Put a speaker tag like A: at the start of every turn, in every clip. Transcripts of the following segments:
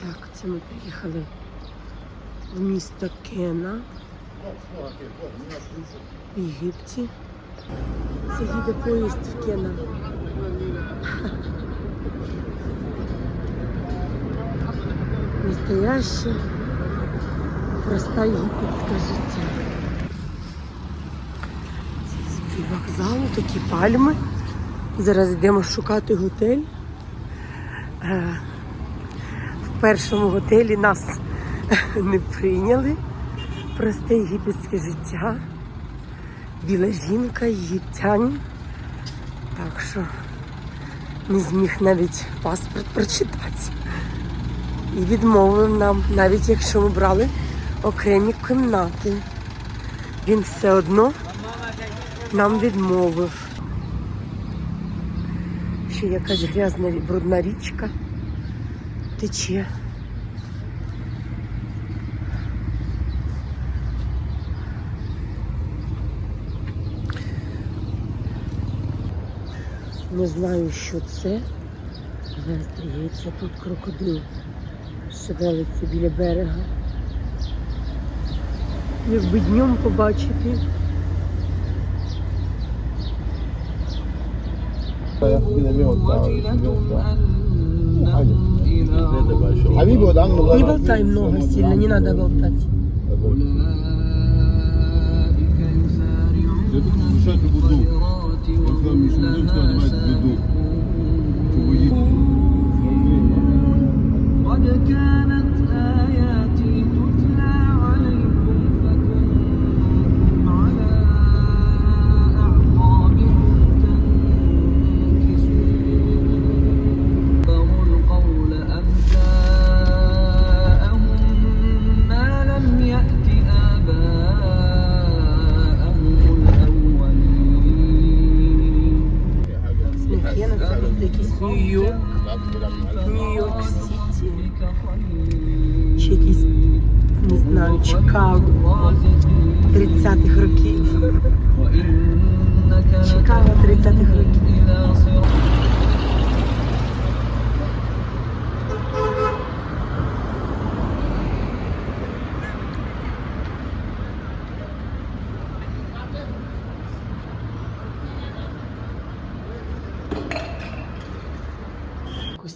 A: Так, це ми приїхали в місто Кена в Єгипті. Це їде поїзд в Кена. Настояще, проста єгипетська життя. Це собі вокзал, такі пальми. Зараз йдемо шукати готель. Першому готелі нас не прийняли. Просте єгипетське життя. Біла жінка, єгиптянин. Так що не зміг навіть паспорт прочитати. І відмовив нам, навіть якщо ми брали окремі кімнати. Він все одно нам відмовив. Ще якась грязна брудна річка тече. Не знаю, що це, але здається, тут крокодил шевелиться біля берега. Якби днем побачити.
B: حبيبي ودعم الله
A: не болтай много сильно, не надо болтать.
C: Мішати буду.
A: Це десь якийсь Нью-Йорк, Нью-Йорк Сіті. Чи якийсь, не знаю, Чикаго 30-х років. Чикаго 30-х років.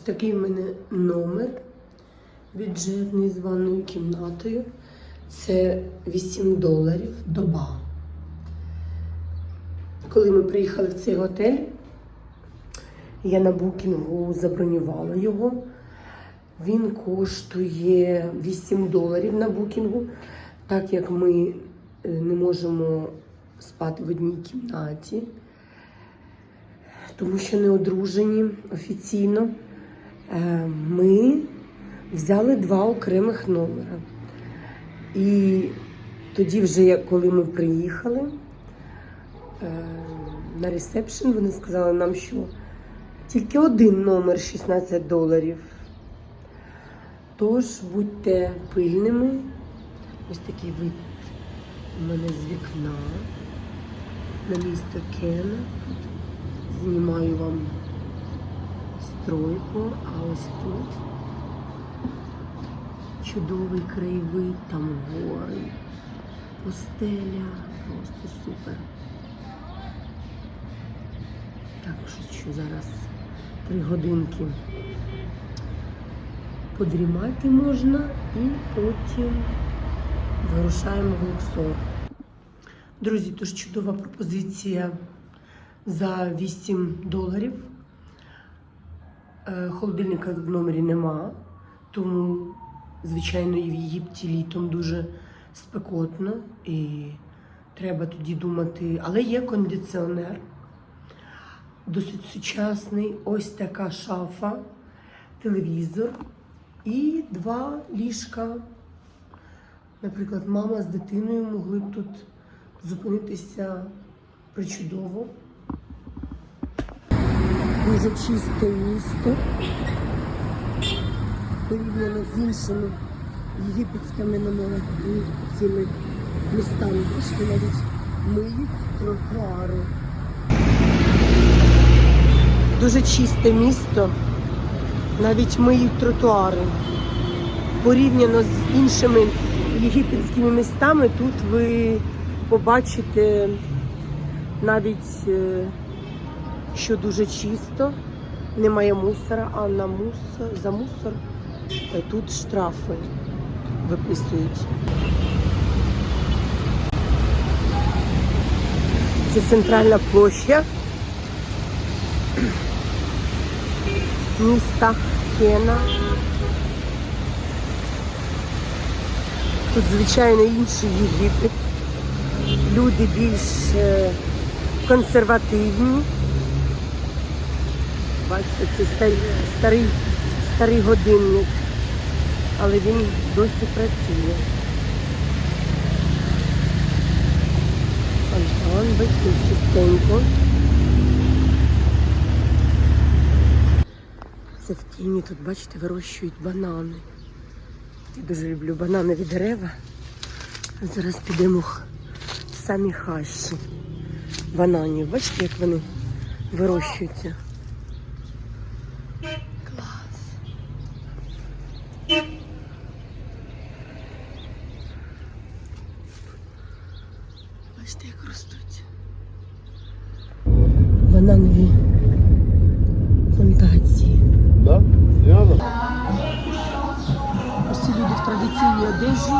A: Такий в мене номер бюджетний з ванною кімнатою. Це 8 доларів доба. Коли ми приїхали в цей готель, я на букінгу забронювала його. Він коштує 8 доларів на букінгу, так як ми е, не можемо спати в одній кімнаті, тому що не одружені офіційно. Е, Ми взяли два окремих номера. І тоді, вже коли ми приїхали е, на ресепшн, вони сказали нам, що тільки один номер 16 доларів. Тож будьте пильними. Ось такий вид у мене з вікна на місто Кена. Знімаю вам стройку, а ось тут чудовий краєвид, там гори, пустеля, просто супер. Так що, що зараз три годинки подрімати можна і потім вирушаємо в Луксор. Друзі, тож чудова пропозиція за 8 доларів. Е, Холодильника в номері нема, тому, звичайно, і в Єгипті літом дуже спекотно і треба тоді думати, але є кондиціонер, досить сучасний, ось така шафа, телевізор і два ліжка. Наприклад, мама з дитиною могли б тут зупинитися причудово. Дуже чисте місто. Порівняно з іншими єгипетськими цими містами, що навіть миють тротуари. Дуже чисте місто, навіть миють тротуари. порівняно з іншими єгипетськими містами, тут ви побачите навіть, е, що дуже чисто, немає мусора, а на мусор, за мусор е, тут штрафи виписують. Це центральна площа міста Кена. Тут, звичайно, інший Єгипет. Люди більш е, консервативні. Бачите, це старий, старий, годинник, але він досі працює. Фонтан, бачите, чистенько. Це в тіні тут, бачите, вирощують банани. Я дуже люблю бананові дерева. Зараз підемо в самі хащі бананів. Бачите, як вони вирощуються. Бананові плантації.
B: Да?
A: Усі люди в традиційній одежі,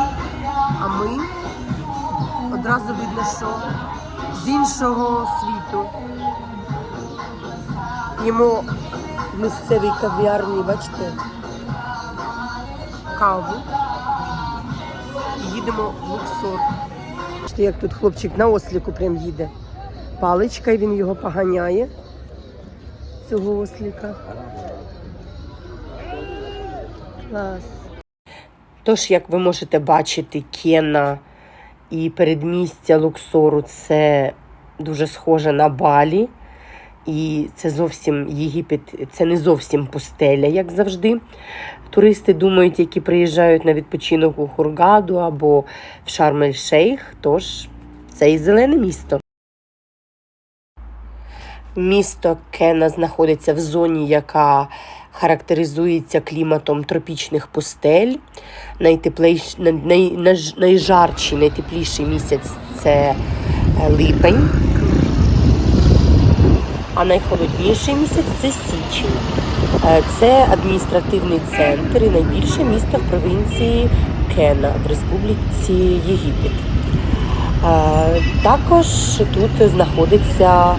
A: а ми одразу видно, що з іншого світу. Їмо в місцевій кав'ярні, бачите, каву і їдемо в Луксор. Бачите, як тут хлопчик на осліку прям їде. Паличка, і він його поганяє, цього осліка. Клас. Тож, як ви можете бачити, Кена і передмістя Луксору це дуже схоже на Балі. І це зовсім Єгипет, це не зовсім пустеля, як завжди. Туристи думають, які приїжджають на відпочинок у Хургаду або в Шарм-ель-Шейх. Тож це і зелене місто. Місто Кена знаходиться в зоні, яка характеризується кліматом тропічних пустель. Найтеплейш... най... найтепліший місяць це е, липень, а найхолодніший місяць це січень. Е, Це адміністративний центр і найбільше місто в провінції Кена в Республіці Єгипет. Е, Також тут знаходиться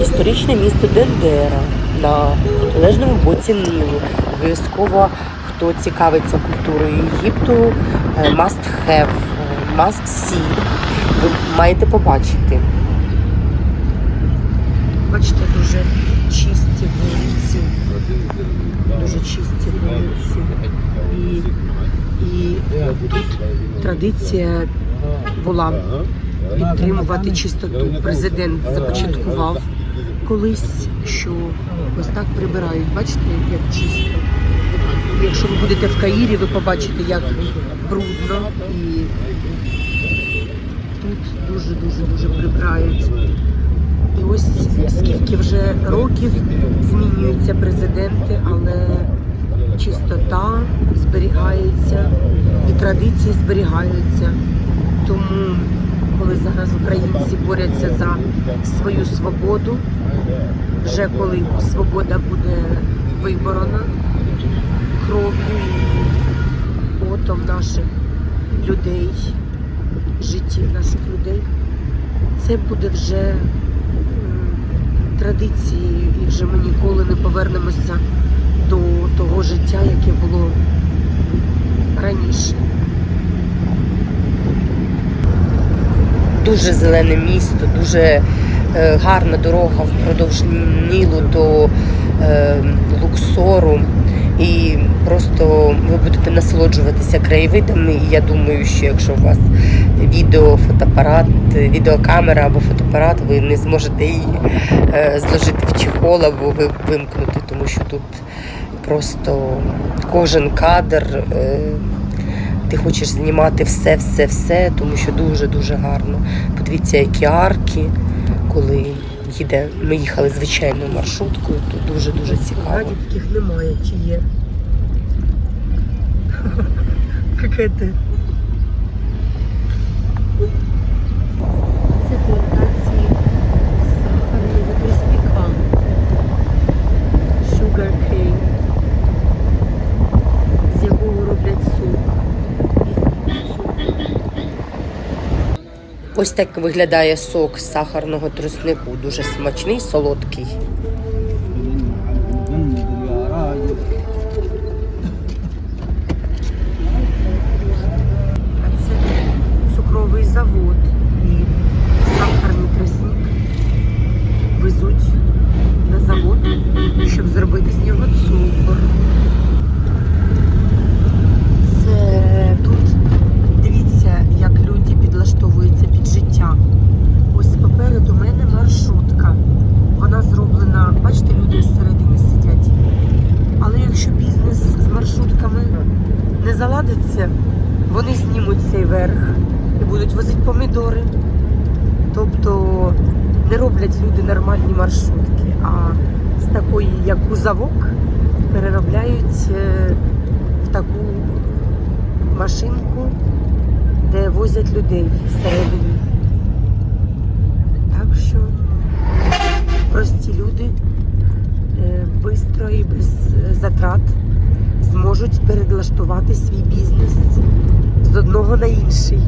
A: історичне місто Дендера на протилежному боці Нілу. Обов'язково, хто цікавиться культурою Єгипту, е, must have, е, must see. Ви маєте побачити. Бачите, дуже чисті вулиці, дуже чисті вулиці. І, і тут традиція була підтримувати чистоту. Президент започаткував колись, що ось так прибирають. Бачите, як чисто. Якщо ви будете в Каїрі, ви побачите, як брудно і тут дуже дуже дуже прибирають. І ось скільки вже років змінюються президенти, але чистота зберігається і традиції зберігаються. Тому, коли зараз українці борються за свою свободу, вже коли свобода буде виборона кров'ю, і потом наших людей, життів наших людей, це буде вже традицією, і вже ми ніколи не повернемося до того життя, яке було раніше. Дуже зелене місто, дуже е, гарна дорога впродовж Нілу до е, Луксору. І просто ви будете насолоджуватися краєвидами. І я думаю, що якщо у вас відео, фотоапарат, відеокамера або фотоапарат, ви не зможете її е, зложити в чехол або ви вимкнути, тому що тут просто кожен кадр. Ти хочеш знімати все, все, все, тому що дуже-дуже гарно. Подивіться, які арки, коли їде. Ми їхали звичайною маршруткою, то дуже-дуже цікаво. таких немає, чи є. Какая Це плантації сахарного тростника. Sugar cane, з якого роблять сок. Ось так виглядає сок сахарного труснику. Дуже смачний, солодкий. А це цукровий завод і сахарний тростник везуть на завод, щоб зробити з нього цукор. Це тут дивіться, як люди підлаштовуються під життя. Ось попереду мене маршрутка. Вона зроблена, бачите, люди всередині сидять. Але якщо бізнес з маршрутками не заладиться, вони знімуть цей верх і будуть возити помідори. Тобто не роблять люди нормальні маршрутки, а з такої, як кузовок, переробляють е, в таку машинку, де возять людей всередині. Так що прості люди швидко і без е, затрат зможуть передлаштувати свій бізнес з одного на інший.